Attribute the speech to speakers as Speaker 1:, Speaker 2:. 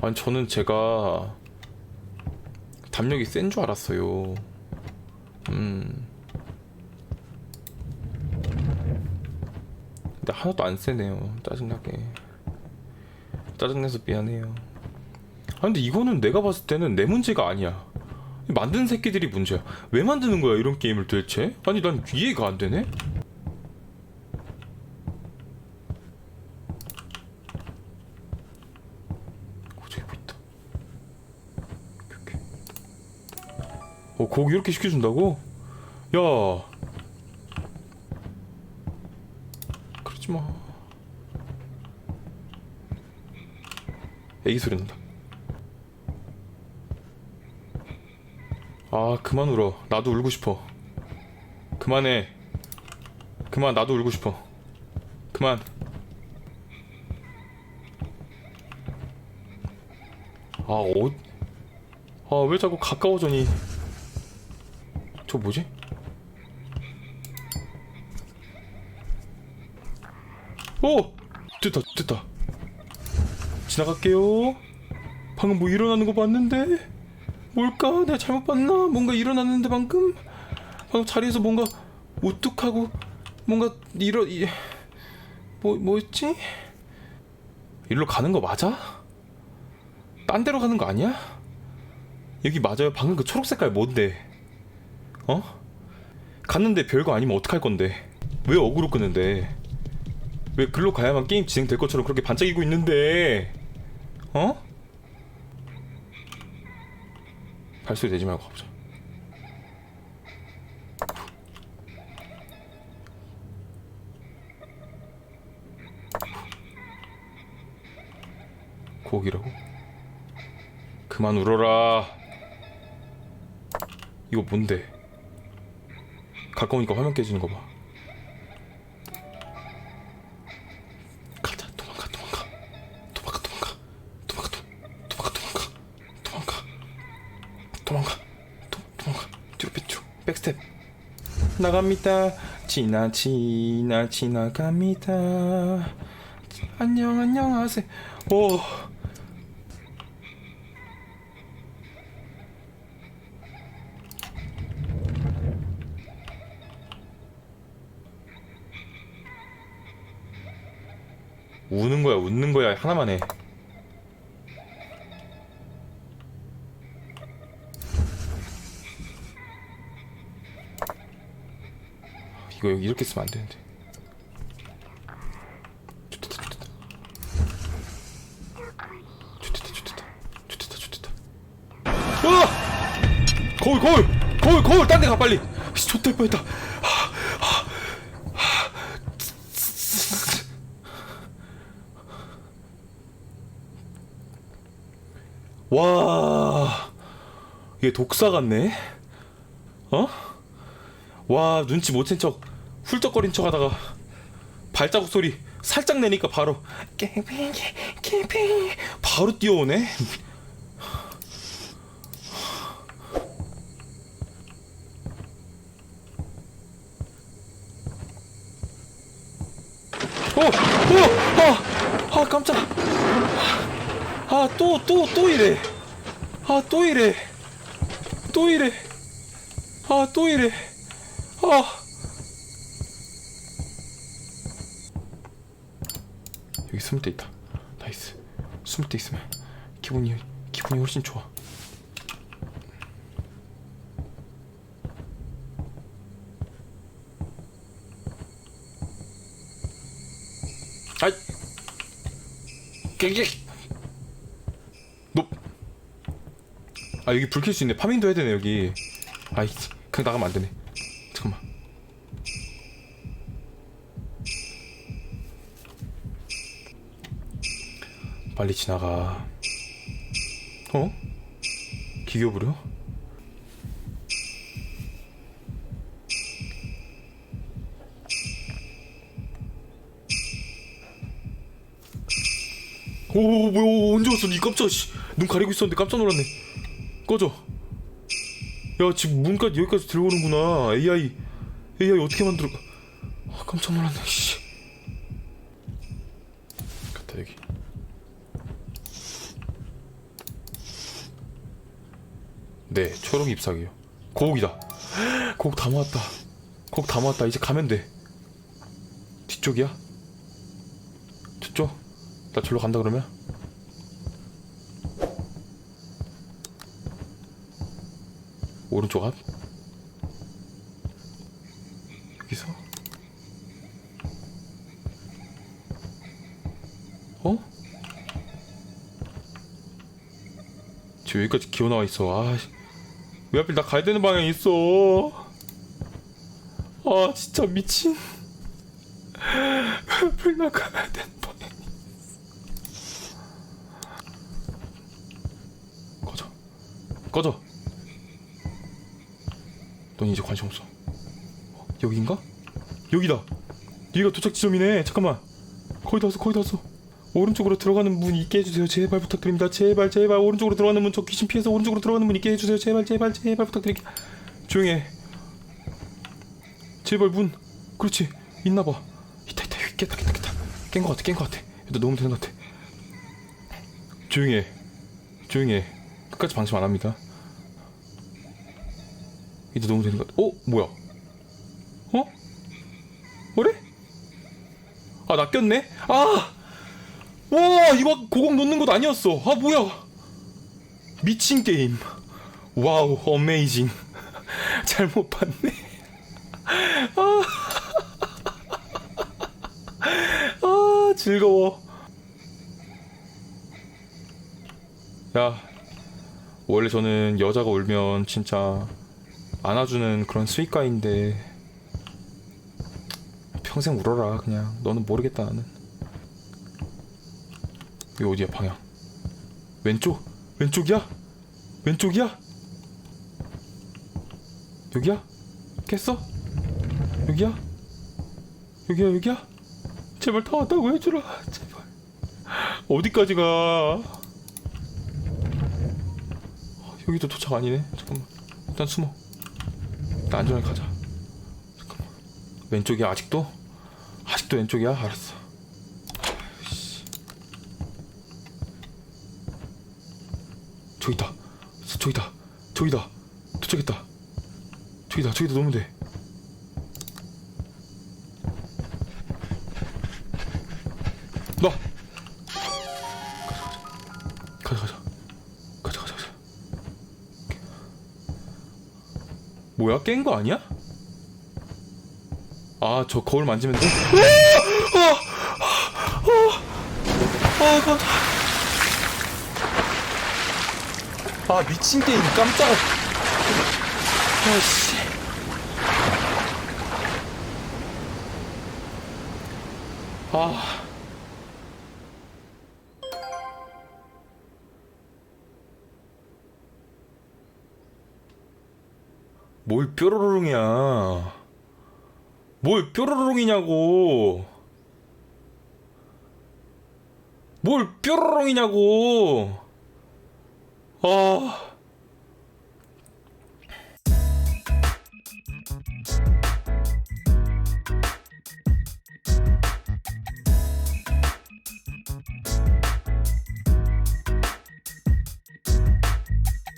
Speaker 1: 아니 저는 제가 담력이 센 줄 알았어요. 음. 근데 하나도 안 세네요. 짜증나게. 짜증내서 미안해요. 아 근데 이거는 내가 봤을 때는 내 문제가 아니야. 이 만드는 새끼들이 문제야. 왜 만드는 거야 이런 게임을 도대체? 아니 난 이해가 안 되네. 어 저기 뭐 있다. 오케이, 오케이. 어 고기 이렇게 시켜준다고? 야. 그러지 마. 애기 소리 난다. 아 그만 울어 나도 울고 싶어 그만해 그만 나도 울고 싶어 그만 아 어 아 왜 자꾸 가까워져니 저 뭐지 오 됐다 됐다 지나갈게요 방금 뭐 일어나는 거 봤는데 뭘까? 내가 잘못 봤나? 뭔가 일어났는데 방금? 방금 자리에서 뭔가 우뚝하고 뭔가 일어 이, 뭐 뭐였지? 일로 가는 거 맞아? 딴 데로 가는 거 아니야? 여기 맞아요. 방금 그 초록 색깔 뭔데? 어? 갔는데 별거 아니면 어떡할 건데? 왜 어그로 끄는데? 왜 글로 가야만 게임 진행될 것처럼 그렇게 반짝이고 있는데? 어? 발소리 내지 말고 가보자. 고기라고? 그만 울어라. 이거 뭔데? 가까우니까 화면 깨지는 거 봐. 가자, 도망가, 도망가, 도망가, 도망가, 도망가, 도- 도망가, 도망가, 도망가. 도망가. 도, 도망가. 뒤로 백 뒤로 백스텝. 나갑니다. 지나 지나 지나갑니다. 안녕 안녕하세요. 오 우는 거야 웃는 거야 하나만 해 이거 여기 이렇게 쓰면 안 되는데. 와! 거울, 거울! 거울, 거울! 딴 데 가, 빨리! 씨, 좆될 뻔했다. 와, 이게 독사 같네? 어? 와 눈치 못 챈 척 훌쩍거린 척 하다가 발자국 소리 살짝 내니까 바로 캠핑 캠핑 바로 뛰어오네 오! 오! 아! 아 깜짝 아 또 또 또 이래. 아 또 이래. 또 이래. 아 또 이래. 아. 여기 숨을 데 있다. 나이스. 숨을 데 있으면 기분이 기분이 훨씬 좋아. 아이. 깨깨 너. 아 여기 불 켤 수 있네. 파밍도 해야 되네 여기. 아이 그냥 나가면 안 되네. 잠깐만. 빨리 지나가. 어? 기교 부려? 오 뭐야 언제 왔어? 니 깜짝 씨. 눈 가리고 있었는데 깜짝 놀랐네 꺼져. 야, 지금 문까지 여기까지 들어오는구나. AI, AI 어떻게 만들어? 아, 깜짝 놀랐네. 씨. 갔다 여기. 네, 초록 잎사귀요. 고옥이다. 고옥 다 모았다. 고옥 다 모았다. 이제 가면 돼. 뒤쪽이야? 저쪽? 나 절로 간다 그러면? 오른쪽 앞? 여기서? 어? 지금 여기까지 기어 나와 있어. 아, 씨. 왜 하필 나 가야 되는 방향에 있어? 아, 진짜 미친. 왜 하필 나 가야 되는 방향에 있어? 꺼져. 꺼져. 넌 이제 관심 없어. 어, 여기인가? 여기다. 여기가 도착 지점이네. 잠깐만. 거의 다 왔어. 거의 다 왔어. 오른쪽으로 들어가는 문 있게 해주세요. 제발 부탁드립니다. 제발 제발 오른쪽으로 들어가는 문 저 귀신 피해서 오른쪽으로 들어가는 문 있게 해주세요. 제발 제발 제발 부탁드릴게요. 조용히 해. 제발 문. 그렇지. 있나 봐. 있다 있다 여기 깼다 깼다 깼다. 깬것 같아 깬것 같아. 일단 놓으면 되는 것 같아. 조용히 해. 조용히 해. 끝까지 방심 안 합니다. 이제 놓으면 되는 것 같아. 어? 뭐야? 어? 뭐래? 아, 나 꼈네? 아! 와, 이거 고공 놓는 것 아니었어. 아, 뭐야. 미친 게임. 와우, 어메이징. 잘못 봤네. 아, 아 즐거워. 야, 원래 저는 여자가 울면 진짜 안아주는 그런 스윗가인데 평생 울어라 그냥. 너는 모르겠다 나는. 여기 어디야 방향? 왼쪽? 왼쪽이야? 왼쪽이야? 여기야? 깼어? 여기야? 여기야 여기야? 제발 다 왔다고 해주라 제발. 어디까지 가? 여기도 도착 아니네. 잠깐만. 일단 숨어 일단 안전하게 가자 잠깐만 왼쪽이야 아직도? 아직도 왼쪽이야? 알았어 아이씨. 저기다 저기다 저기다 도착했다 저기다 저기다 놓으면 돼 놔! 뭐야? 깬 거 아니야? 아 저 거울 만지면 돼? 아 미친 게임. 깜짝 아씨. 아 뭘 뾰로롱이야? 뭘 뾰로롱이냐고? 뭘 뾰로롱이냐고? 아